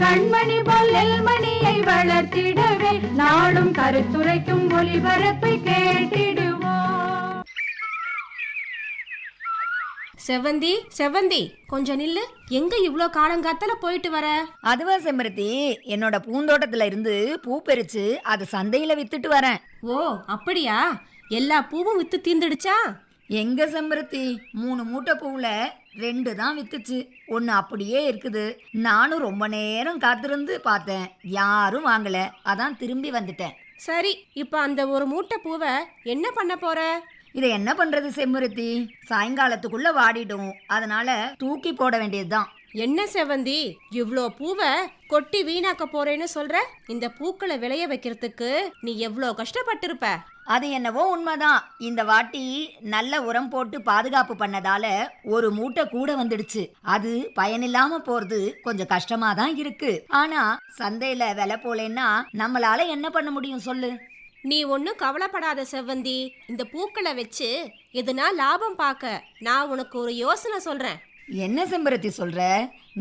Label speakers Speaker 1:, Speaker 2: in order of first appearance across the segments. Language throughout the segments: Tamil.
Speaker 1: கண்மணி பொல்லல் மணியை வளர்த்திடவே நாடும் கருத்துரைக்கும் ஒளிபரப்பை கேட்டிடுவோம்.
Speaker 2: செவந்தி செவந்தி கொஞ்சம் நில்லு. எங்க இவ்ளோ காலங்காத்தால போயிட்டு வர?
Speaker 3: அதுவா செம்பருத்தி என்னோட பூந்தோட்டத்துல இருந்து பூ பறிச்சு அது சந்தையில வித்துட்டு வரேன்.
Speaker 2: ஓ அப்படியா? எல்லா பூவும் வித்து தீந்துடுச்சா?
Speaker 3: எங்க செம்பருத்தி? மூணு மூட்டை பூவுல ரெண்டு தான் வித்துச்சு. ஒன்னு அப்படியே இருக்குது. நானும் ரொம்ப நேரம் காத்திருந்து பார்த்தேன். யாரும் வாங்கல. அதான் திரும்பி வந்துட்டேன்.
Speaker 2: சரி இப்ப அந்த ஒரு மூட்டை பூவை என்ன பண்ண போற?
Speaker 3: இதை என்ன பண்றது செம்பருத்தி? சாயங்காலத்துக்குள்ள வாடிடும். அதனால தூக்கி போட வேண்டியதுதான்.
Speaker 2: என்ன செவந்தி இவ்ளோ பூவை கொட்டி வீணாக்க போறேன்னு சொல்ற? இந்த பூக்களை விளைய வைக்கிறதுக்கு நீ எவ்ளோ கஷ்டப்பட்டிருப்ப?
Speaker 3: அது என்னவோ உண்மைதான். இந்த வாட்டி நல்ல உரம் போட்டு பாதுகாப்பு பண்ணதால ஒரு மூட்டை கூட வந்துடுச்சு. அது பயனில்லாம போறது கொஞ்சம் கஷ்டமா தான் இருக்கு. ஆனா சந்தையில விலை போலேன்னா நம்மளால என்ன பண்ண முடியும் சொல்லு?
Speaker 2: நீ ஒன்றும் கவலைப்படாத செவ்வந்தி. இந்த பூக்களை வச்சு எதுனா லாபம் பார்க்க நான் உனக்கு ஒரு யோசனை சொல்றேன்.
Speaker 3: என்ன செம்பருத்தி சொல்ற?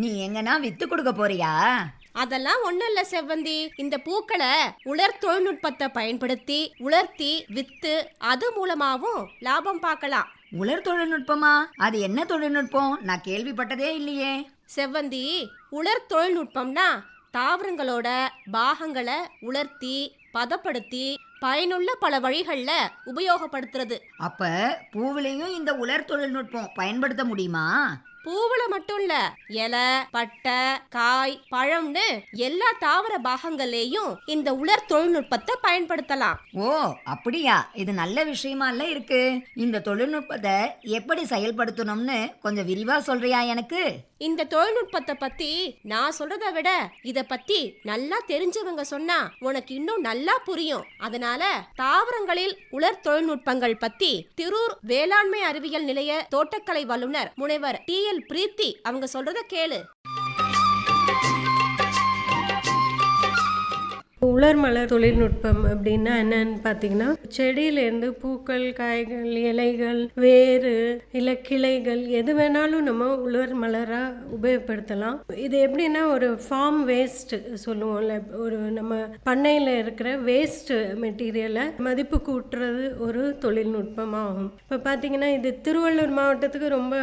Speaker 3: நீ எங்கன்னா வித்து கொடுக்க போறியா?
Speaker 2: அதெல்லாம் ஒண்ணும் இல்ல செவ்வந்தி. இந்த பூக்களை உலர் தொழில்நுட்பத்தை பயன்படுத்தி உலர்த்தி வித்து அது மூலமாவும் லாபம் பார்க்கலாம்.
Speaker 3: உலர் தொழில்நுட்பமா? அது என்ன தொழில்நுட்பம்? நான் கேள்விப்பட்டதே இல்லையே.
Speaker 2: செவ்வந்தி உலர் தொழில்நுட்பம்னா தாவரங்களோட பாகங்களை உலர்த்தி பதப்படுத்தி பயனுள்ள பல வழிகள்ல உபயோகப்படுத்துறது.
Speaker 3: அப்ப பூவிலையும் இந்த உலர் தொழில்நுட்பம் பயன்படுத்த முடியுமா?
Speaker 2: பூவுல மட்டும் இல்ல இலை பட்டை காய் பழம்னு எல்லா தாவர பாகங்கள்லயும் இந்த உலர் தொழில்நுட்பத்தை பயன்படுத்தலாம்.
Speaker 3: ஓ அப்படியா? இது நல்ல விஷயமால இருக்கு? இந்த தொழில்நுட்பத்தை எப்படி செயல்படுத்தணும்னு கொஞ்சம் விரிவா சொல்றியா எனக்கு?
Speaker 2: இந்த தொழில்நுட்பத்தை பத்தி நான் சொல்றதை விட இத பத்தி நல்லா தெரிஞ்சவங்க சொன்னா உனக்கு இன்னும் நல்லா புரியும். அதனால தாவரங்களில் உலர் தொழில்நுட்பங்கள் பத்தி திரூர் வேளாண்மை அறிவியல் நிலைய தோட்டக்கலை வல்லுனர் முனைவர் டி எல் பிரீத்தி அவங்க சொல்றத கேளு.
Speaker 4: உலர் மலர் தொழில்நுட்பம் அப்படின்னா என்னன்னு பார்த்தீங்கன்னா செடியிலேருந்து பூக்கள் காய்கள் இலைகள் வேறு இல்லை கிளைகள் எது வேணாலும் நம்ம உலர் மலராக உபயோகப்படுத்தலாம். இது எப்படின்னா ஒரு ஃபார்ம் வேஸ்ட் சொல்லுவோம்ல ஒரு நம்ம பண்ணையில் இருக்கிற வேஸ்ட் மெட்டீரியலை மதிப்பு கூட்டுறது ஒரு தொழில்நுட்பமாகும். இப்போ பார்த்தீங்கன்னா இது திருவள்ளூர் மாவட்டத்துக்கு ரொம்ப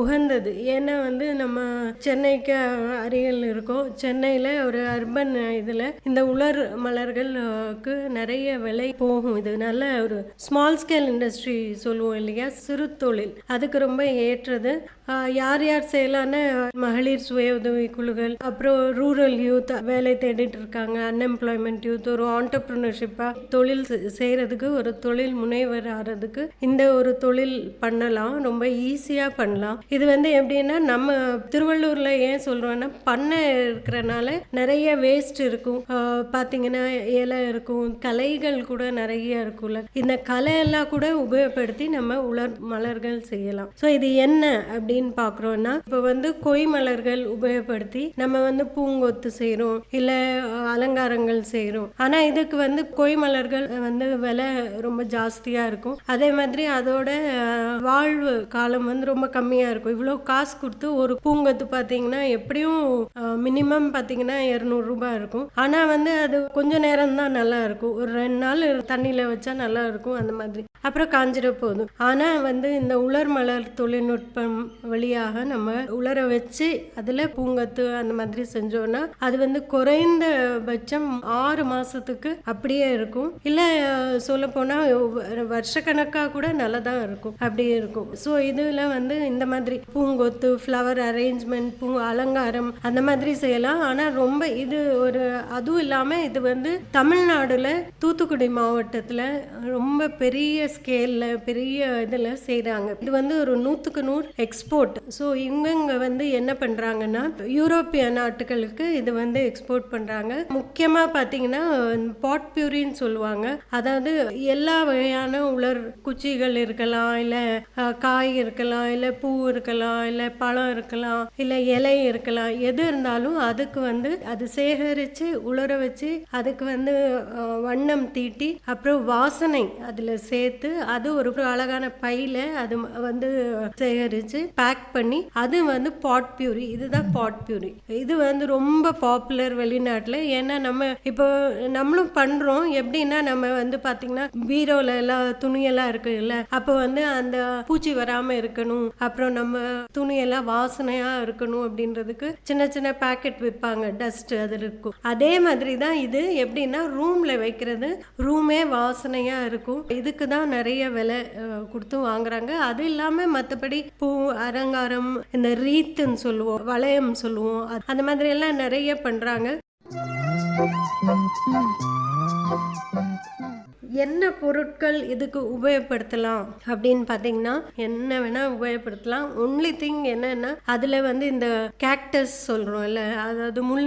Speaker 4: உகந்தது. ஏன்னா வந்து நம்ம சென்னைக்கு அருகில் இருக்கோம். சென்னையில் ஒரு அர்பன் இதில் இந்த உலர் மலர்களுக்கு நிறைய விலை போகும். இது நல்ல ஒரு ஸ்மால் ஸ்கேல் இண்டஸ்ட்ரி சொல்லுவோம் இல்லையா? சிறு தொழில். அதுக்கு ரொம்ப ஏற்றது. யார் யார் செயலான மகளிர் சுய உதவி குழுக்கள் அப்புறம் ரூரல் யூத் வேலை தேடிட்டு இருக்காங்க. அன்எம்ப்ளாய்மெண்ட் யூத் ஒரு ஆண்டர்பிரினர்ஷிப்பாக தொழில் செ- செய்யறதுக்கு ஒரு தொழில் முனைவர் ஆகிறதுக்கு இந்த ஒரு தொழில் பண்ணலாம். ரொம்ப ஈஸியாக பண்ணலாம். இது வந்து எப்படின்னா நம்ம திருவள்ளூரில் ஏன் சொல்கிறோன்னா பண்ணை இருக்கிறனால நிறைய வேஸ்ட் இருக்கும். பார்த்தீங்கன்னா இலை இருக்கும். கலைகள் கூட நிறைய இருக்கும்ல. இந்த கலையெல்லாம் கூட உபயோகப்படுத்தி நம்ம உலர் மலர்கள் செய்யலாம். ஸோ இது என்ன அப்படின்னு பார்க்குறோன்னா இப்போ வந்து கொய் மலர்கள் உபயோகப்படுத்தி நம்ம வந்து பூங்கொத்து செய்கிறோம் இல்லை அலங்காரங்கள் செய்கிறோம் ஆனால் இதுக்கு வந்து கொய் மலர்கள் வந்து விலை ரொம்ப ஜாஸ்தியாக இருக்கும். அதே மாதிரி அதோட வாழ்வு காலம் வந்து ரொம்ப கம்மியாக இருக்கும். இவ்வளோ காசு கொடுத்து ஒரு பூங்கொத்து பார்த்தீங்கன்னா எப்படியும் மினிமம் பார்த்தீங்கன்னா இரநூறுபா இருக்கும். ஆனால் வந்து அது கொஞ்சம் நேரம் தான் நல்லா இருக்கும் ஒரு ரெண்டு நாள் தண்ணியில் வச்சா நல்லா இருக்கும் அந்த மாதிரி. அப்புறம் காஞ்சிட போதும். ஆனால் வந்து இந்த உலர் மலர் தொழில்நுட்பம் வழியாக நம்ம உலர வச்சு அதில் பூங்கத்து அந்த மாதிரி செஞ்சோன்னா அது வந்து குறைந்த பட்சம் ஆறு மாதத்துக்கு அப்படியே இருக்கும். இல்லை சொல்லப்போனால் வருஷக்கணக்காக கூட நல்லா தான் இருக்கும். அப்படியே இருக்கும். ஸோ இதில் வந்து இந்த மாதிரி பூங்கொத்து ஃப்ளவர் அரேஞ்ச்மெண்ட் பூ அலங்காரம் அந்த மாதிரி செய்யலாம். ஆனால் ரொம்ப இது ஒரு அதுவும் இல்லாமல் இது வந்து தமிழ்நாடுல தூத்துக்குடி மாவட்டத்தில் ரொம்ப பெரிய ஸ்கேலில் பெரிய இதில் செய்கிறாங்க இது வந்து ஒரு நூற்றுக்கு நூறு எக்ஸ்போர்ட் ஸோ இவங்க வந்து என்ன பண்ணுறாங்கன்னா யூரோப்பிய நாட்டுகளுக்கு இது வந்து எக்ஸ்போர்ட் பண்ணுறாங்க முக்கியமாக பார்த்தீங்கன்னா பாட் பியூரின்னு சொல்லுவாங்க. அதாவது எல்லா வகையான உலர் குச்சிகள் இருக்கலாம் இல்லை காய் இருக்கலாம் இல்லை பூ இருக்கலாம் இல்லை பழம் இருக்கலாம் இல்லை இலை இருக்கலாம். எது இருந்தாலும் அதுக்கு வந்து அது சேகரித்து உலர வச்சு அதுக்கு வந்து வண்ணம் தீட்டி அப்புறம் வாசனை அதில் சேர்த்து அது ஒரு அழகான பையில் அது வந்து சேகரித்து பேக் பண்ணி அது வந்து பாட் பியூரி இதுதான் பாட் பியூரி இது வந்து ரொம்ப பாப்புலர் வெளிநாட்டில். ஏன்னா நம்ம இப்போ நம்மளும் பண்ணுறோம் எப்படின்னா நம்ம வந்து பார்த்திங்கன்னா பீரோல எல்லாம் துணியெல்லாம் இருக்குல்ல அப்போ வந்து அந்த பூச்சி வராமல் இருக்கணும். அப்புறம் நம்ம துணியெல்லாம் வாசனையாக இருக்கணும் அப்படின்றதுக்கு சின்ன சின்ன பேக்கெட் விற்பாங்க டஸ்ட் அது இருக்கும். அதே மாதிரி தான் இது எப்படின்னா ரூமில் வைக்கிறது ரூமே வாசனையாக இருக்கும். இதுக்கு தான் நிறைய விலை கொடுத்து வாங்குறாங்க. அது இல்லாமல் மற்றபடி பூ அலங்காரம் இந்த ரீத்துன்னு சொல்லுவோம் வளையம் சொல்லுவோம் அந்த மாதிரி எல்லாம் நிறைய பண்ணுறாங்க என்ன பொருட்கள் இதுக்கு உபயோகப்படுத்தலாம் அப்படின்னு பார்த்தீங்கன்னா என்ன வேணால் உபயோகப்படுத்தலாம். ஒன்லி திங் என்னென்னா அதில் வந்து இந்த கேக்டஸ் சொல்கிறோம்ல அதாவது முள்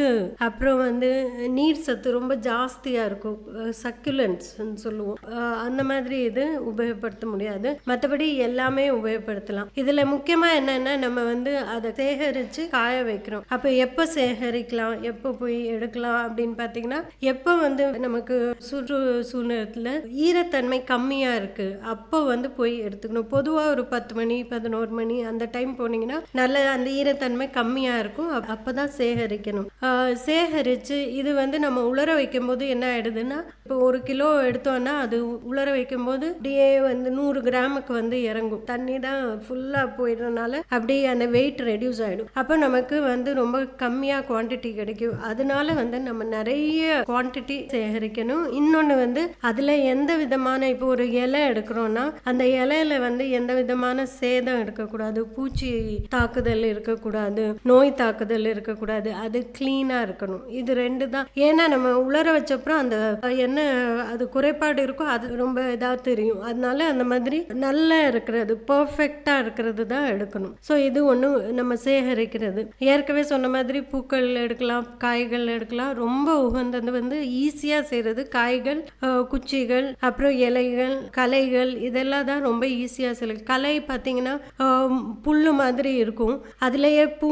Speaker 4: அப்புறம் வந்து நீர் சத்து ரொம்ப ஜாஸ்தியாக இருக்கும். சக்குலன்ஸ்ன்னு சொல்லுவோம். அந்த மாதிரி இது உபயோகப்படுத்த முடியாது. மற்றபடி எல்லாமே உபயோகப்படுத்தலாம். இதில் முக்கியமாக என்னென்னா நம்ம வந்து அதை சேகரித்து காய வைக்கிறோம். அப்போ எப்போ சேகரிக்கலாம்? எப்போ போய் எடுக்கலாம் அப்படின்னு பார்த்தீங்கன்னா எப்போ வந்து நமக்கு சுற்றுச்சூழலத்தில் ஈரத்தன்மை கம்மியாக இருக்குது அப்போ வந்து போய் எடுத்துக்கணும். பொதுவாக ஒரு பத்து மணி பதினோரு மணி அந்த டைம் போனீங்கன்னா நல்ல அந்த ஈரத்தன்மை கம்மியாக இருக்கும். அப்போ தான் சேகரிக்கணும். சேகரித்து இது வந்து நம்ம உலர வைக்கும்போது என்ன ஆகிடுதுன்னா இப்போ ஒரு கிலோ எடுத்தோன்னா அது உலர வைக்கும்போது அப்படியே வந்து நூறு கிராமுக்கு வந்து இறங்கும். தண்ணி தான் ஃபுல்லாக போயிடுறதுனால அப்படியே அந்த வெயிட் ரெடியூஸ் ஆகிடும் அப்போ நமக்கு வந்து ரொம்ப கம்மியாக குவான்டிட்டி கிடைக்கும். அதனால வந்து நம்ம நிறைய குவான்டிட்டி சேகரிக்கணும். இன்னொன்று வந்து அதில் எந்த விதமான இப்போ ஒரு இலை எடுக்கிறோன்னா அந்த இலையில வந்து எந்த விதமான சேதம் இருக்கக்கூடாது பூச்சி தாக்குதல் இருக்கக்கூடாது நோய் தாக்குதல் இருக்கக்கூடாது அது க்ளீனாக இருக்கணும். இது ரெண்டு தான். ஏன்னா நம்ம உலர வச்சப்புறம் அந்த என்ன அது குறைபாடு இருக்கோ அது ரொம்ப இதாக தெரியும். அதனால அந்த மாதிரி நல்லா இருக்கிறது பர்ஃபெக்டாக இருக்கிறது தான் எடுக்கணும். ஸோ இது ஒன்று நம்ம சேகரிக்கிறது. ஏற்கனவே சொன்ன மாதிரி பூக்கள் எடுக்கலாம் காய்கள் எடுக்கலாம். ரொம்ப உகந்தது வந்து ஈஸியாக செய்கிறது காய்கள் குச்சிகள் செடிகள் அப்புறம் இலைகள் கலைகள் இதெல்லாம் தான் ரொம்ப ஈஸியாக செலக்ட் கலை பார்த்தீங்கன்னா புல் புல்லு மாதிரி இருக்கும். அதுலேயே பூ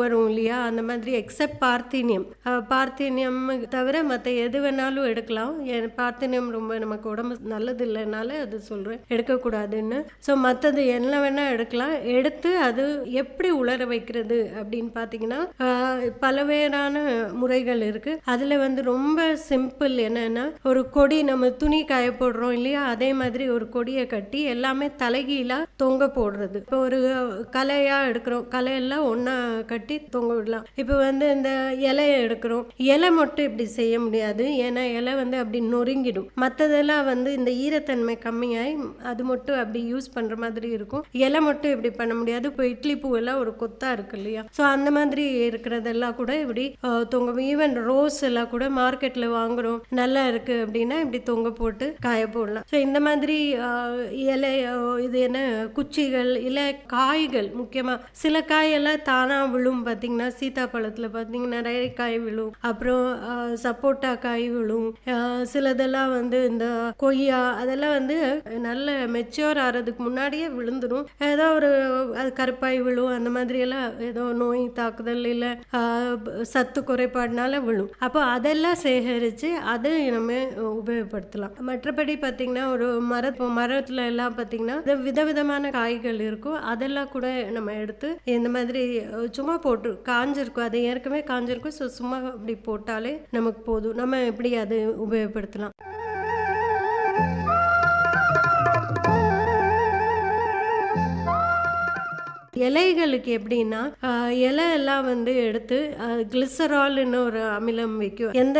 Speaker 4: வரும் இல்லையா? அந்த மாதிரி எக்ஸப்ட் பார்த்தீனியம். பார்த்தீனியம் தவிர மற்ற எது வேணாலும் எடுக்கலாம். பார்த்தீனியம் ரொம்ப நமக்கு உடம்பு நல்லது இல்லைனால அது சொல்கிறேன் எடுக்கக்கூடாதுன்னு. ஸோ மற்றது என்ன வேணால் எடுக்கலாம். எடுத்து அது எப்படி உலர வைக்கிறது அப்படின்னு பார்த்தீங்கன்னா பலவேறான முறைகள் இருக்குது அதில் வந்து ரொம்ப சிம்பிள் என்னன்னா ஒரு கொடி நம்ம துணி காய போடுறோம் இல்லையா? அதே மாதிரி ஒரு கொடியை கட்டி எல்லாமே தலைகீழாக தொங்க போடுறது. இப்போ ஒரு கலையாக எடுக்கிறோம். கலையெல்லாம் ஒன்றா கட்டி தொங்க விடலாம். இப்போ வந்து இந்த இலையை எடுக்கிறோம். இலை மட்டும் இப்படி செய்ய முடியாது. ஏன்னா இலை வந்து அப்படி நொறுங்கிடும். மற்றதெல்லாம் வந்து இந்த ஈரத்தன்மை கம்மியாகி அது மட்டும் அப்படி யூஸ் பண்ணுற மாதிரி இருக்கும். இலை மட்டும் இப்படி பண்ண முடியாது. இப்போ இட்லி பூ எல்லாம் ஒரு கொத்தா இருக்கு இல்லையா? ஸோ அந்த மாதிரி இருக்கிறதெல்லாம் கூட இப்படி தொங்க ஈவன் ரோஸ் எல்லாம் கூட மார்க்கெட்டில் வாங்குறோம். நல்லா இருக்கு அப்படின்னா இப்படி தொங்க போட்டு காய போடலாம். ஸோ இந்த மாதிரி அஹ், இலை இது என்ன குச்சிகள் இல்லை காய்கள் முக்கியமாக சில காயெல்லாம் தானாக விழும் பார்த்தீங்கன்னா சீதாப்பழத்தில் பார்த்தீங்கன்னா நிறைய காய் விழும் அப்புறம் சப்போட்டா காய் விழும் சிலதெல்லாம் வந்து இந்த கொய்யா அதெல்லாம் வந்து நல்ல மெச்சோர் ஆகிறதுக்கு முன்னாடியே விழுந்துடும் ஏதோ ஒரு அது கருப்பாய் விழும் அந்த மாதிரி எல்லாம் ஏதோ நோய் தாக்குதல் இல்லை சத்து குறைபாடுனால விழும். அப்போ அதெல்லாம் சேகரித்து அதை நம்ம உபயோகப்படுத்தலாம். மற்றபடி பார்த்தீங்கன்னா ஒரு மர மரத்துல எல்லாம் பார்த்தீங்கன்னா விதவிதமான காய்கள் இருக்கும். அதெல்லாம் கூட நம்ம எடுத்து இந்த மாதிரி சும்மா போட்டு காஞ்சிருக்கும். அது ஏற்கனவே காஞ்சிருக்கும். ஸோ சும்மா அப்படி போட்டாலே நமக்கு போதும். நம்ம எப்படி அது உபயோகப்படுத்தலாம்? இலைகளுக்கு எப்படின்னா இலை எல்லாம் வந்து எடுத்து கிளிசரால்னு ஒரு அமிலம் வைக்கும். எந்த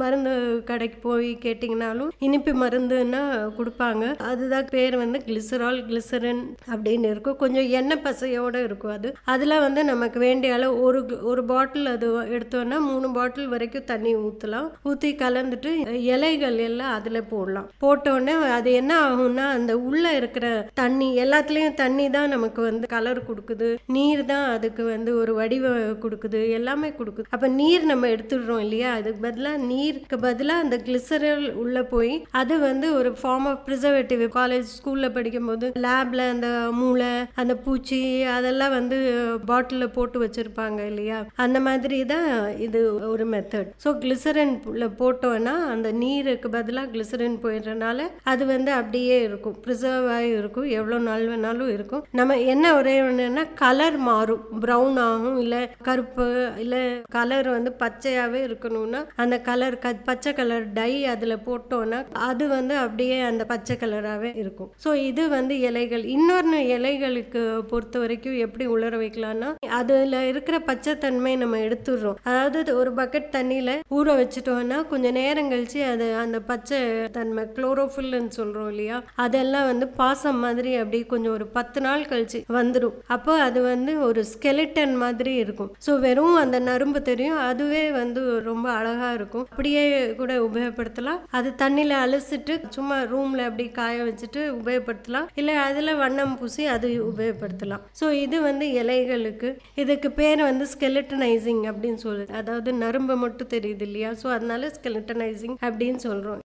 Speaker 4: மருந்து கடைக்கு போய் கேட்டிங்கனாலும் இனிப்பு மருந்துன்னா கொடுப்பாங்க. அதுதான் பேர் வந்து கிளிசரால் கிளிசரின் அப்படின்னு இருக்கும். கொஞ்சம் எண்ணெய் பசையோடு இருக்கும் அது. அதில் வந்து நமக்கு வேண்டிய அளவு ஒரு ஒரு பாட்டில் அது எடுத்தோன்னா மூணு பாட்டில் வரைக்கும் தண்ணி ஊற்றலாம் ஊற்றி கலந்துட்டு இலைகள் எல்லாம் அதில் போடலாம். போட்டோடனே அது என்ன ஆகும்னா அந்த உள்ளே இருக்கிற தண்ணி எல்லாத்துலேயும் தண்ணி தான் நமக்கு வந்து கலர் கொடுக்குது. நீர் தான் அதுக்கு வந்து ஒரு வடிவம் கொடுக்குது. எல்லாமே கொடுக்குது. அப்போ நீர் நம்ம எடுத்துடுறோம் இல்லையா? அதுக்கு பதிலாக நீருக்கு பதிலாக அந்த கிளிசரல் உள்ளே போய் அது வந்து ஒரு ஃபார்ம் ஆஃப் ப்ரிசர்வேட்டிவ் காலேஜ் ஸ்கூலில் படிக்கும்போது லேபில் அந்த மூளை அந்த பூச்சி அதெல்லாம் வந்து பாட்டிலில் போட்டு வச்சுருப்பாங்க இல்லையா? அந்த மாதிரி தான் இது ஒரு மெத்தட் ஸோ கிளிசரின் போட்டோன்னா அந்த நீருக்கு பதிலாக கிளிசரின் போயிடுறனால அது வந்து அப்படியே இருக்கும். ப்ரிசர்வ் ஆகி இருக்கும். எவ்வளோ நாள் வேணாலும் இருக்கும். நம்ம என்ன ஒரே என்னென்னா கலர் மாறும். ப்ரௌன் ஆகும் இல்லை கருப்பு இல்லை கலர் வந்து பச்சையாகவே இருக்கணும்னா அந்த கலர் க பச்சை கலர் டை அதில் போட்டோன்னா அது வந்து அப்படியே அந்த பச்சை கலராகவே இருக்கும். ஸோ இது வந்து இலைகள். இன்னொன்று இலைகளுக்கு பொறுத்த வரைக்கும் எப்படி உலர வைக்கலாம்னா அதில் இருக்கிற பச்சைத்தன்மை நம்ம எடுத்துடுறோம். அதாவது ஒரு பக்கெட் தண்ணியில் ஊற வச்சுட்டோம்னா கொஞ்சம் நேரம் கழிச்சு அது அந்த பச்சை தன்மை குளோரோஃபில்னு சொல்கிறோம் இல்லையா அதெல்லாம் வந்து பாசம் மாதிரி அப்படி கொஞ்சம் ஒரு பத்து நாள் கழிச்சு வந்துடும் அப்போ அது வந்து ஒரு ஸ்கெலிட்டன் மாதிரி இருக்கும். ஸோ வெறும் அந்த நரம்பு தெரியும். அதுவே வந்து ரொம்ப அழகாக இருக்கும். அப்படியே கூட உபயோகப்படுத்தலாம். அது தண்ணியில் அலசிட்டு சும்மா ரூமில் அப்படி காய வச்சுட்டு உபயோகப்படுத்தலாம். இல்லை அதில் வண்ணம் பூசி அது உபயோகப்படுத்தலாம். ஸோ இது வந்து இலைகளுக்கு. இதுக்கு பேர் வந்து ஸ்கெலிட்டனைசிங் அப்படின்னு சொல்லுது. அதாவது நரம்பு மட்டும் தெரியுது இல்லையா? ஸோ அதனால ஸ்கெலிட்டனைசிங் அப்படின்னு சொல்கிறோம்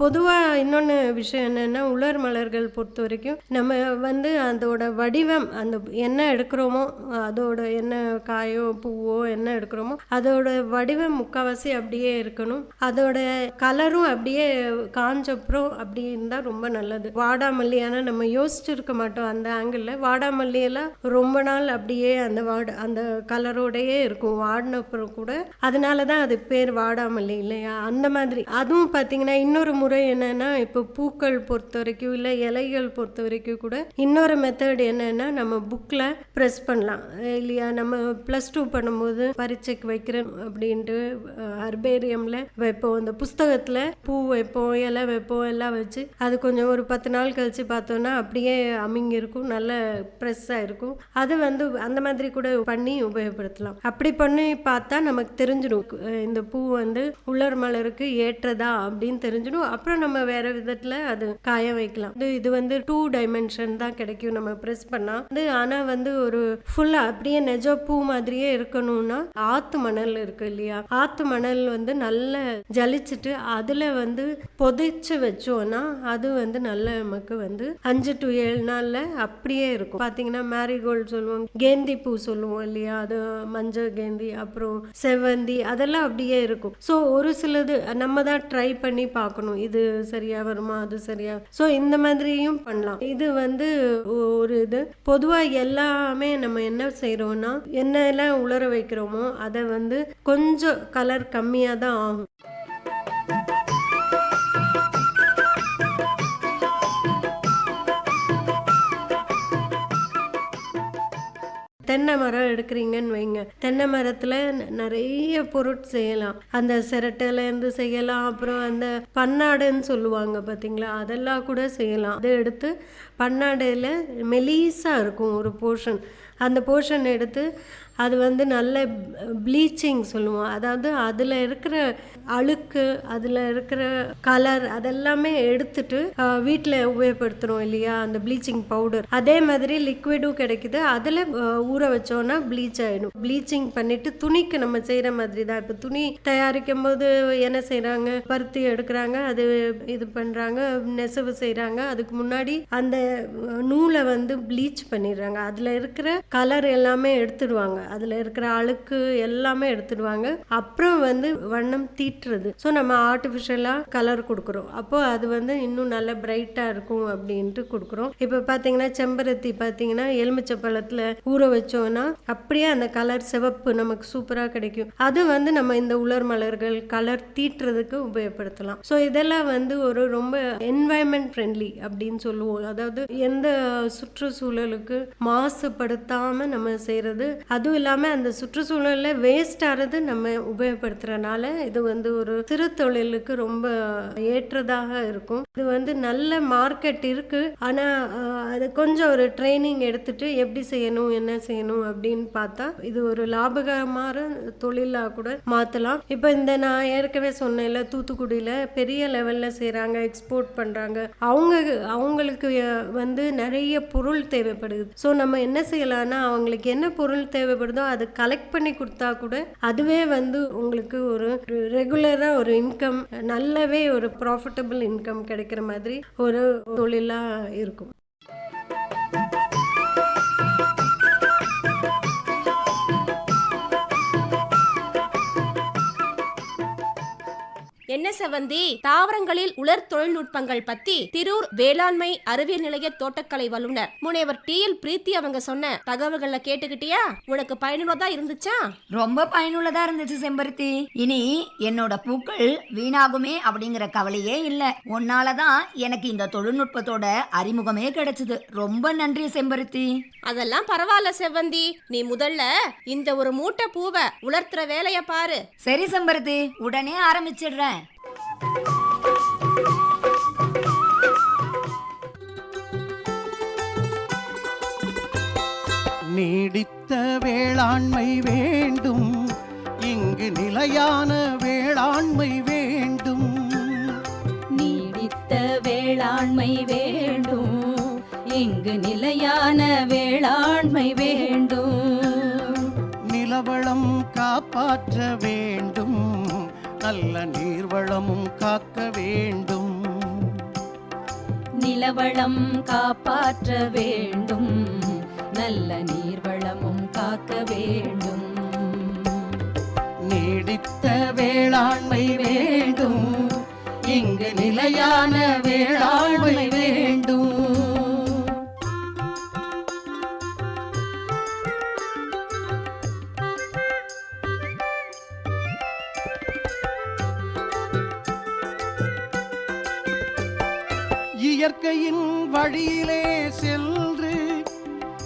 Speaker 4: பொதுவாக இன்னொன்று விஷயம் என்னென்னா உலர் மலர்கள் பொறுத்த வரைக்கும் நம்ம வந்து அதோட வடிவம் அந்த என்ன எடுக்கிறோமோ அதோட என்ன காயோ பூவோ என்ன எடுக்கிறோமோ அதோட வடிவம் முக்கால்வாசி அப்படியே இருக்கணும். அதோட கலரும் அப்படியே காஞ்சப்புறம் அப்படி இருந்தால் ரொம்ப நல்லது. வாடாமல்லி ஆனால் நம்ம யோசிச்சிருக்க மாட்டோம் அந்த ஆங்கிளில் வாடாமல்லியெல்லாம் ரொம்ப நாள் அப்படியே அந்த வாட அந்த கலரோடையே இருக்கும். வாடினப்புறம் கூட. அதனால தான் அது பேர் வாடாமல்லி இல்லையா? அந்த மாதிரி. அதுவும் பார்த்தீங்கன்னா இன்னும் இன்னொரு முறை என்னென்னா இப்போ பூக்கள் பொறுத்த வரைக்கும் இல்லை இலைகள் பொறுத்த வரைக்கும் கூட இன்னொரு மெத்தட் என்னன்னா நம்ம புக்கில் ப்ரெஸ் பண்ணலாம். இல்லையா நம்ம ப்ளஸ் டூ பண்ணும்போது பரீட்சைக்கு வைக்கிறேன் அப்படின்ட்டு அர்பேரியமில் வைப்போம். அந்த புஸ்தகத்தில் பூ வைப்போம் இலை வைப்போம் எல்லாம் வச்சு அது கொஞ்சம் ஒரு பத்து நாள் கழிச்சு பார்த்தோன்னா அப்படியே அமைங்கிருக்கும் நல்ல ப்ரெஸ்ஸாக இருக்கும். அது வந்து அந்த மாதிரி கூட பண்ணி உபயோகப்படுத்தலாம். அப்படி பண்ணி பார்த்தா நமக்கு தெரிஞ்சிடும். இந்த பூ வந்து உலர் மலருக்கு ஏற்றதா அப்படின்னு தெரிஞ்சிடும் அப்புறம் நம்ம வேற விதத்தில் அது காய வைக்கலாம். இது இது வந்து டூ டைமென்ஷன் தான் கிடைக்கும். நம்ம ப்ரெஸ் பண்ணால் வந்து ஆனால் வந்து ஒரு ஃபுல்லாக அப்படியே நெஜ பூ மாதிரியே இருக்கணும்னா ஆத்து மணல் இருக்கு இல்லையா? ஆத்து மணல் வந்து நல்ல ஜலிச்சுட்டு அதில் வந்து பொதிச்சு வச்சோன்னா அது வந்து நல்ல நமக்கு வந்து அஞ்சு டு ஏழு நாளில் அப்படியே இருக்கும். பார்த்தீங்கன்னா மேரிகோல்டு சொல்லுவோம் கேந்தி பூ சொல்லுவோம் இல்லையா? அது மஞ்சள் கேந்தி அப்புறம் செவ்வந்தி அதெல்லாம் அப்படியே இருக்கும். ஸோ ஒரு சிலது நம்ம தான் ட்ரை பண்ணி பார்க்கணும். இது சரியாக வருமா? அது சரியா? ஸோ இந்த மாதிரியும் பண்ணலாம். இது வந்து ஒரு இது. பொதுவாக எல்லாமே நம்ம என்ன செய்கிறோம்னா என்னெல்லாம் உலர வைக்கிறோமோ அதை வந்து கொஞ்சம் கலர் கம்மியாக தான் ஆகும். தென்னை மரம் எடுக்கிறீங்கன்னு வைங்க. தென்னை மரத்தில் நிறைய பொருட் செய்யலாம். அந்த சிரட்டையிலேருந்து செய்யலாம். அப்புறம் அந்த பன்னாடுன்னு சொல்லுவாங்க பார்த்தீங்களா அதெல்லாம் கூட செய்யலாம். அதை எடுத்து பன்னாடையில் மெலீஸாக இருக்கும் ஒரு போர்ஷன் அந்த போர்ஷன் எடுத்து அது வந்து நல்ல ப்ளீச்சிங் சொல்லுவோம். அதாவது அதில் இருக்கிற அழுக்கு அதில் இருக்கிற கலர் அதெல்லாமே எடுத்துட்டு வீட்டில் உபயோகப்படுத்துகிறோம் இல்லையா அந்த ப்ளீச்சிங் பவுடர் அதே மாதிரி லிக்விடும் கிடைக்குது. அதில் ஊற வச்சோன்னா ப்ளீச் ஆகிடும் ப்ளீச்சிங் பண்ணிட்டு துணிக்கு நம்ம செய்கிற மாதிரி தான். இப்போ துணி தயாரிக்கும் போது என்ன செய்கிறாங்க பருத்தி எடுக்கிறாங்க அது இது பண்ணுறாங்க நெசவு செய்கிறாங்க அதுக்கு முன்னாடி அந்த நூலை வந்து ப்ளீச் பண்ணிடுறாங்க. அதில் இருக்கிற கலர் எல்லாமே எடுத்துடுவாங்க. அதில் இருக்கிற அழுக்கு எல்லாமே எடுத்துடுவாங்க. அப்புறம் வந்து வண்ணம் தீட்டுறது. ஸோ நம்ம ஆர்டிஃபிஷியலாக கலர் கொடுக்குறோம். அப்போ அது வந்து இன்னும் நல்ல பிரைட்டாக இருக்கும் அப்படின்ட்டு கொடுக்குறோம். இப்போ பார்த்தீங்கன்னா செம்பருத்தி பார்த்தீங்கன்னா எலுமிச்சை பழத்தில் ஊற வச்சோம்னா அப்படியே அந்த கலர் சிவப்பு நமக்கு சூப்பராக கிடைக்கும். அது வந்து நம்ம இந்த உலர் மலர்கள் கலர் தீட்டுறதுக்கு உபயோகப்படுத்தலாம். ஸோ இதெல்லாம் வந்து ஒரு ரொம்ப என்வாயன்மெண்ட் ஃப்ரெண்ட்லி அப்படின்னு சொல்லுவோம். அதாவது எந்த சுற்றுச்சூழலுக்கு இல்லாமல் நம்ம செய்கிறது அதுவும் இல்லாமல் அந்த சுற்றுச்சூழலில் வேஸ்ட் ஆகிறது நம்ம உபயோகப்படுத்துறதுனால இது வந்து ஒரு சிறு தொழிலுக்கு ரொம்ப ஏற்றதாக இருக்கும். இது வந்து நல்ல மார்க்கெட் இருக்கு. ஆனால் அது கொஞ்சம் ஒரு ட்ரைனிங் எடுத்துட்டு எப்படி செய்யணும் என்ன செய்யணும் அப்படின்னு பார்த்தா இது ஒரு லாபகரமான தொழிலாக கூட மாற்றலாம் இப்போ இந்த நான் ஏற்கனவே சொன்னேன்ல தூத்துக்குடியில் பெரிய லெவலில் செய்கிறாங்க எக்ஸ்போர்ட் பண்ணுறாங்க அவங்க அவங்களுக்கு வந்து நிறைய பொருள் தேவைப்படுது. ஸோ நம்ம என்ன செய்யலாம்? ஆனால் அவங்களுக்கு என்ன பொருள் தேவைப்படுதோ அதை கலெக்ட் பண்ணி கொடுத்தா கூட அதுவே வந்து உங்களுக்கு ஒரு ரெகுலராக ஒரு இன்கம் நல்லாவே ஒரு ப்ராஃபிட்டபிள் இன்கம் கிடைக்கிற மாதிரி ஒரு தொழிலாக இருக்கும்.
Speaker 2: என்ன செவந்தி? தாவரங்களில் உலர் தொழில்நுட்பங்கள் பத்தி திரூர் வேளாண்மை அறிவியல் நிலைய தோட்டக்கலை வல்லுநர் முனைவர் டி. எல். பிரீத்தி அவங்க சொன்ன தகவல்களை கேட்டுக்கிட்டியா? உனக்கு பயனுள்ளதா இருந்துச்சா?
Speaker 3: ரொம்ப பயனுள்ளதா இருந்துச்சு செம்பருத்தி. இனி என்னோட பூக்கள் வீணாகுமே அப்படிங்கிற கவலையே இல்ல. உன்னாலதான் எனக்கு இந்த தொழில்நுட்பத்தோட அறிமுகமே கிடைச்சது. ரொம்ப நன்றி செம்பருத்தி.
Speaker 2: அதெல்லாம் பரவாயில்ல செவந்தி நீ முதல்ல இந்த ஒரு மூட்டை பூவை உலர்த்துற வேலைய பாரு.
Speaker 3: சரி செம்பருத்தி உடனே ஆரம்பிச்சிடுறேன்.
Speaker 5: நீடித்த வேளாண்மை வேண்டும். இங்கு நிலையான வேளாண்மை வேண்டும்.
Speaker 1: நீடித்த வேளாண்மை வேண்டும். இங்கு நிலையான வேளாண்மை வேண்டும்.
Speaker 5: நிலவளம் காப்பாற்ற வேண்டும். நல்ல நீர்வளமும் காக்க வேண்டும்.
Speaker 1: நிலவளம் காப்பாற்ற வேண்டும். நல்ல நீர்வளமும் காக்க வேண்டும்.
Speaker 5: நீடித்த வேளாண்மை வேண்டும். இங்கு நிலையான வேளாண்மை வேண்டும். இயற்கையின் வழியிலே சென்று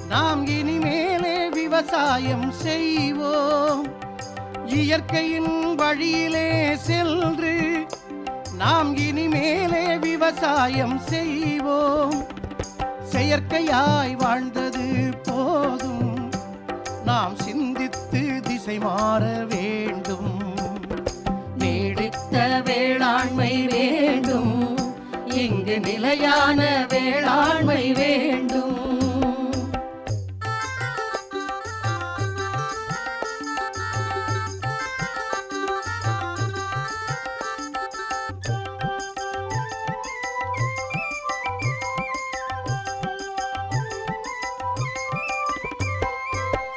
Speaker 5: நாம் இனிமேலே விவசாயம் செய்வோம். இயற்கையின் வழியிலே சென்று நாம் இனிமேலே விவசாயம் செய்வோம். செயற்கையாய் வாழ்ந்தது போதும். நாம் சிந்தித்து திசை மாற வேண்டும். நீடித்த வேளாண்மை வேண்டும். இங்கு நிலையான வேளாண்மை வேண்டும்.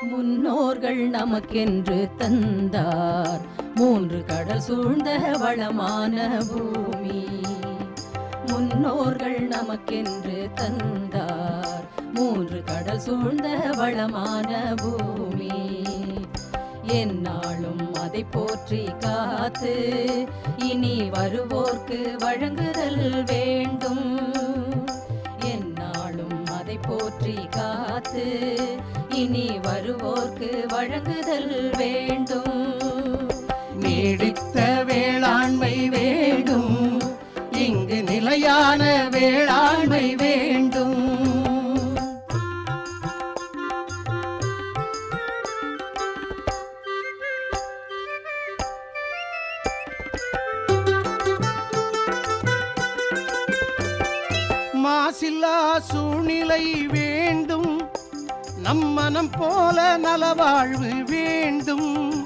Speaker 1: முன்னோர்கள் நமக்கென்று தந்தார். மூன்று கடல் சூழ்ந்த வளமான பூமி. முன்னோர்கள் நமக்கென்று தந்தார். மூன்று கடல் சூழ்ந்த வளமான பூமி. என்னாலும் அதை போற்றி காத்து இனி வருவோர்க்கு வழங்குதல் வேண்டும். என்னாலும் அதை போற்றி காத்து இனி வருவோர்க்கு வழங்குதல் வேண்டும்.
Speaker 5: நீடித்த வேளாண்மை வேண்டும். இங்கு நிலையான வேளாண்மை வேண்டும். மாசில்லா சூழ்நிலை வேண்டும். நம் மனம் போல நலவாழ்வு வேண்டும்.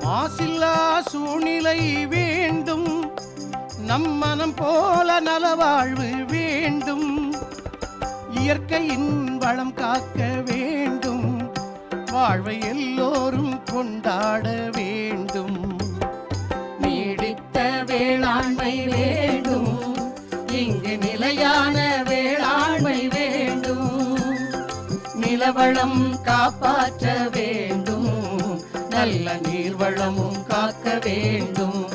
Speaker 5: மாசில்லா சூழ்நிலை வேண்டும். நம் மனம் போல நலவாழ்வு வேண்டும். இயற்கையின் வளம் காக்க வேண்டும். வாழ்வை எல்லோரும் கொண்டாட வேண்டும். நீடித்த வேளாண்மை வேண்டும். இங்கு நிலையான வேளாண்மை வேண்டும். நிலவளம் காப்பாற்ற வேண்டும். நல்ல நீர்வளமும் காக்க வேண்டும்.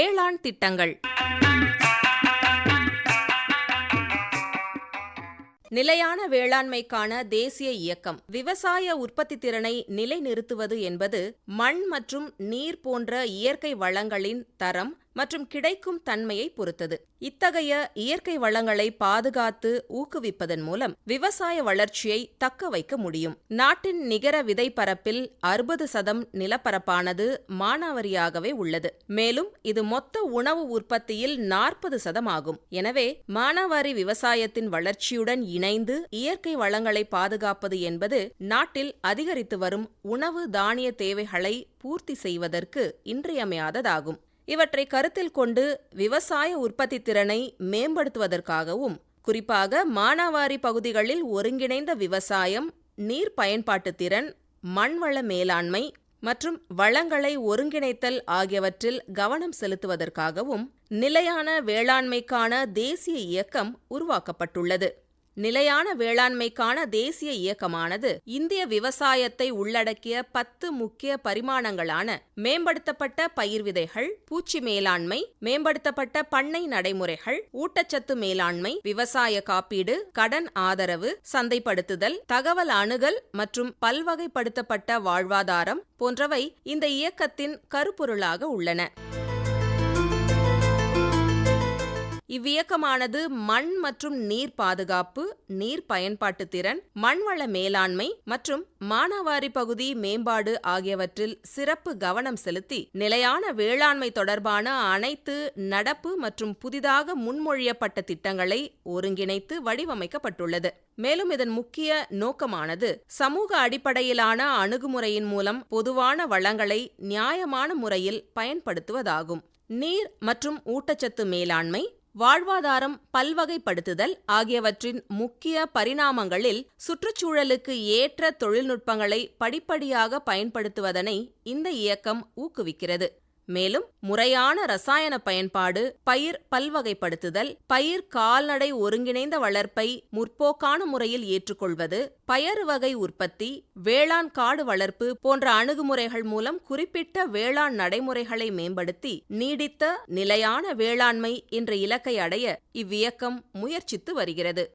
Speaker 6: வேளாண் திட்டங்கள். நிலையான வேளாண்மைக்கான தேசிய இயக்கம். விவசாய உற்பத்தி திறனை நிலைநிறுத்துவது என்பது மண் மற்றும் நீர் போன்ற இயற்கை வளங்களின் தரம் மற்றும் கிடைக்கும் தன்மையை பொறுத்தது. இத்தகைய இயற்கை வளங்களை பாதுகாத்து ஊக்குவிப்பதன் மூலம் விவசாய வளர்ச்சியை தக்க வைக்க முடியும். நாட்டின் நிகர விதை பரப்பில் அறுபது சதம் நிலப்பரப்பானது மானாவரியாகவே உள்ளது. மேலும் இது மொத்த உணவு உற்பத்தியில் நாற்பது சதம் ஆகும். எனவே மானாவாரி விவசாயத்தின் வளர்ச்சியுடன் இணைந்து இயற்கை வளங்களை பாதுகாப்பது என்பது நாட்டில் அதிகரித்து வரும் உணவு தானிய தேவைகளை பூர்த்தி செய்வதற்கு இன்றியமையாததாகும். இவற்றை கருத்தில் கொண்டு விவசாய உற்பத்தி திறனை மேம்படுத்துவதற்காகவும் குறிப்பாக மானாவாரி பகுதிகளில் ஒருங்கிணைந்த விவசாயம் நீர் பயன்பாட்டு திறன் மண்வள மேலாண்மை மற்றும் வளங்களை ஒருங்கிணைத்தல் ஆகியவற்றில் கவனம் செலுத்துவதற்காகவும் நிலையான வேளாண்மைக்கான தேசிய இயக்கம் உருவாக்கப்பட்டுள்ளது. நிலையான வேளாண்மைக்கான தேசிய இயக்கமானது இந்திய விவசாயத்தை உள்ளடக்கிய பத்து முக்கிய பரிமாணங்களான மேம்படுத்தப்பட்ட பயிர் விதைகள் பூச்சி மேலாண்மை மேம்படுத்தப்பட்ட பண்ணை நடைமுறைகள் ஊட்டச்சத்து மேலாண்மை விவசாய காப்பீடு கடன் ஆதரவு சந்தைப்படுத்துதல் தகவல் அணுகல் மற்றும் பல்வகைப்படுத்தப்பட்ட வாழ்வாதாரம் போன்றவை இந்த இயக்கத்தின் கருப்பொருளாக உள்ளன. இவ்வியக்கமானது மண் மற்றும் நீர் பாதுகாப்பு நீர் பயன்பாட்டு திறன் மண்வள மேலாண்மை மற்றும் மானாவாரி பகுதி மேம்பாடு ஆகியவற்றில் சிறப்பு கவனம் செலுத்தி நிலையான வேளாண்மை தொடர்பான அனைத்து நடப்பு மற்றும் புதிதாக முன்மொழியப்பட்ட திட்டங்களை ஒருங்கிணைத்து வடிவமைக்கப்பட்டுள்ளது. மேலும் இதன் முக்கிய நோக்கமானது சமூக அடிப்படையிலான அணுகுமுறையின் மூலம் பொதுவான வளங்களை நியாயமான முறையில் பயன்படுத்துவதாகும். நீர் மற்றும் ஊட்டச்சத்து மேலாண்மை வாழ்வாதாரம் பல்வகைப்படுத்துதல் ஆகியவற்றின் முக்கிய பரிணாமங்களில் சுற்றுச்சூழலுக்கு ஏற்ற தொழில்நுட்பங்களை படிப்படியாக பயன்படுத்துவதனை இந்த இயக்கம் ஊக்குவிக்கிறது. மேலும் முறையான ரசாயன பயன்பாடு பயிர் பல்வகைப்படுத்துதல் பயிர் கால்நடை ஒருங்கிணைந்த வளர்ப்பை முற்போக்கான முறையில் ஏற்றுக்கொள்வது பயறு வகை உற்பத்தி வேளாண் காடு வளர்ப்பு போன்ற அணுகுமுறைகள் மூலம் குறிப்பிட்ட வேளாண் நடைமுறைகளை மேம்படுத்தி நீடித்த நிலையான வேளாண்மை என்ற இலக்கை அடைய இவ்வியக்கம் முயற்சித்து வருகிறது.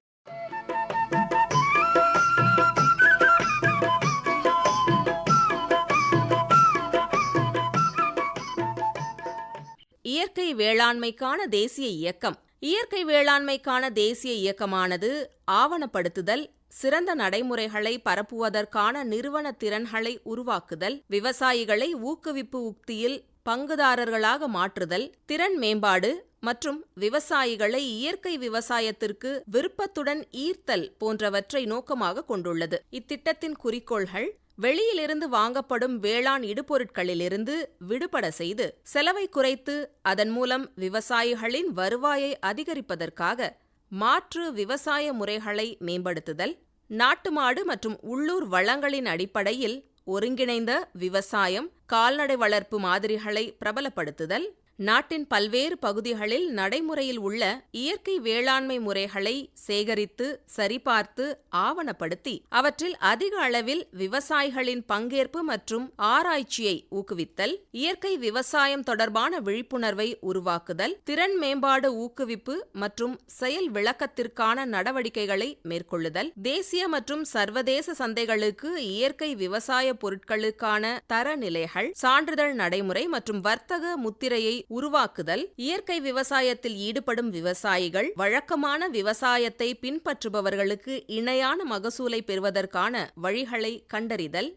Speaker 6: இயற்கை வேளாண்மைக்கான தேசிய இயக்கம். இயற்கை வேளாண்மைக்கான தேசிய இயக்கமானது ஆவணப்படுத்துதல் சிறந்த நடைமுறைகளை பரப்புவதற்கான நிறுவன திறன்களை உருவாக்குதல் விவசாயிகளை ஊக்குவிப்பு உக்தியில் பங்குதாரர்களாக மாற்றுதல் திறன் மேம்பாடு மற்றும் விவசாயிகளை இயற்கை விவசாயத்திற்கு விருப்பத்துடன் ஈர்த்தல் போன்றவற்றை நோக்கமாக கொண்டுள்ளது. இத்திட்டத்தின் குறிக்கோள்கள் வெளியிலிருந்து வாங்கப்படும் வேளாண் இடுபொருட்களிலிருந்து விடுபட செய்து செலவை குறைத்து அதன் மூலம் விவசாயிகளின் வருவாயை அதிகரிப்பதற்காக மாற்று விவசாய முறைகளை மேம்படுத்துதல் நாட்டு மாடு மற்றும் உள்ளூர் வளங்களின் அடிப்படையில் ஒருங்கிணைந்த விவசாயம் கால்நடை வளர்ப்பு மாதிரிகளை பிரபலப்படுத்துதல் நாட்டின் பல்வேறு பகுதிகளில் நடைமுறையில் உள்ள இயற்கை வேளாண்மை முறைகளை சேகரித்து சரிபார்த்து ஆவணப்படுத்தி அவற்றில் அதிக அளவில் விவசாயிகளின் பங்கேற்பு மற்றும் ஆராய்ச்சியை ஊக்குவித்தல் இயற்கை விவசாயம் தொடர்பான விழிப்புணர்வை உருவாக்குதல் திறன் மேம்பாடு ஊக்குவிப்பு மற்றும் செயல் விளக்கத்திற்கான நடவடிக்கைகளை மேற்கொள்ளுதல் தேசிய மற்றும் சர்வதேச சந்தைகளுக்கு இயற்கை விவசாய பொருட்களுக்கான தரநிலைகள் சான்றிதழ் நடைமுறை மற்றும் வர்த்தக முத்திரையை உருவாக்குதல் இயற்கை விவசாயத்தில் ஈடுபடும் விவசாயிகள் வழக்கமான விவசாயத்தை பின்பற்றுபவர்களுக்கு இணையான மகசூலை பெறுவதற்கான வழிகளை கண்டறிதல்.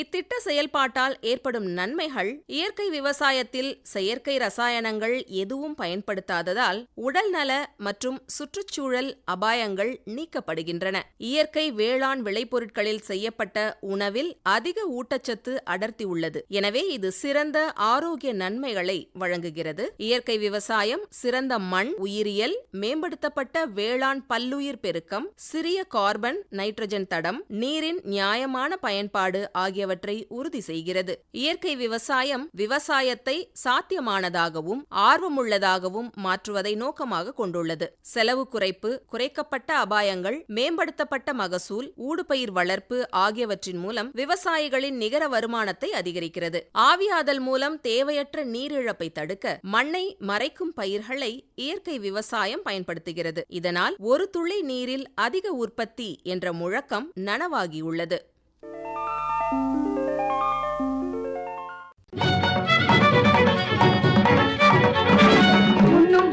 Speaker 6: இத்திட்ட செயல்பாட்டால் ஏற்படும் நன்மைகள் இயற்கை விவசாயத்தில் செயற்கை ரசாயனங்கள் எதுவும் பயன்படுத்தாததால் உடல்நல மற்றும் சுற்றுச்சூழல் அபாயங்கள் நீக்கப்படுகின்றன. இயற்கை வேளாண் விளைபொருட்களில் செய்யப்பட்ட உணவில் அதிக ஊட்டச்சத்து அடர்த்தி உள்ளது. எனவே இது சிறந்த ஆரோக்கிய நன்மைகளை வழங்குகிறது. இயற்கை விவசாயம் சிறந்த மண் உயிரியல் மேம்படுத்தப்பட்ட வேளாண் பல்லுயிர் பெருக்கம் சிறிய கார்பன் நைட்ரஜன் தடம் நீரின் நியாயமான பயன்பாடு ஆகிய ஆகியவற்றை உறுதி செய்கிறது. இயற்கை விவசாயம் விவசாயத்தை சாத்தியமானதாகவும் ஆர்வமுள்ளதாகவும் மாற்றுவதை நோக்கமாக கொண்டுள்ளது. செலவு குறைப்பு குறைக்கப்பட்ட அபாயங்கள் மேம்படுத்தப்பட்ட மகசூல் ஊடுபயிர் வளர்ப்பு ஆகியவற்றின் மூலம் விவசாயிகளின் நிகர வருமானத்தை அதிகரிக்கிறது. ஆவியாதல் மூலம் தேவையற்ற நீரிழப்பை தடுக்க மண்ணை மறைக்கும் பயிர்களை இயற்கை விவசாயம் பயன்படுத்துகிறது. இதனால் ஒரு துளி நீரில் அதிக உற்பத்தி என்ற முழக்கம் நனவாகியுள்ளது.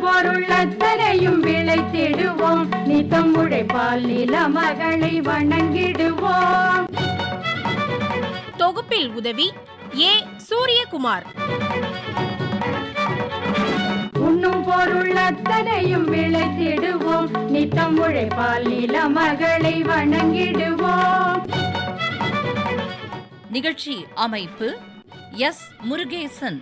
Speaker 7: பொருள் அத்தனையும் விளைத்திடுவோம். நித்தம் உழைப்பால் நில மகளை வணங்கிடுவோம்.
Speaker 2: தொகுப்பில் உதவி ஏ. சூரியகுமார்.
Speaker 7: உண்ணும் பொருள் அத்தனையும் விளைத்திடுவோம். நித்தம் உழைப்பால் நில மகளை வணங்கிடுவோம்.
Speaker 8: நிகழ்ச்சி அமைப்பு எஸ். முருகேசன்.